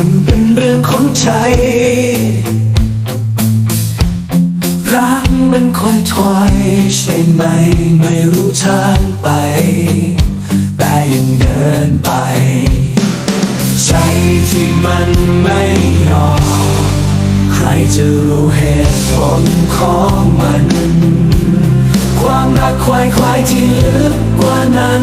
มันเป็นเรื่องของใจ รักมันคงถอยใช่ไหม ไม่รู้ทางไป แต่ยังเดินไป ใจที่มันไม่ยอมใครจะรู้เหตุผลของมัน ความรักควายควายที่ลึกกว่านั้น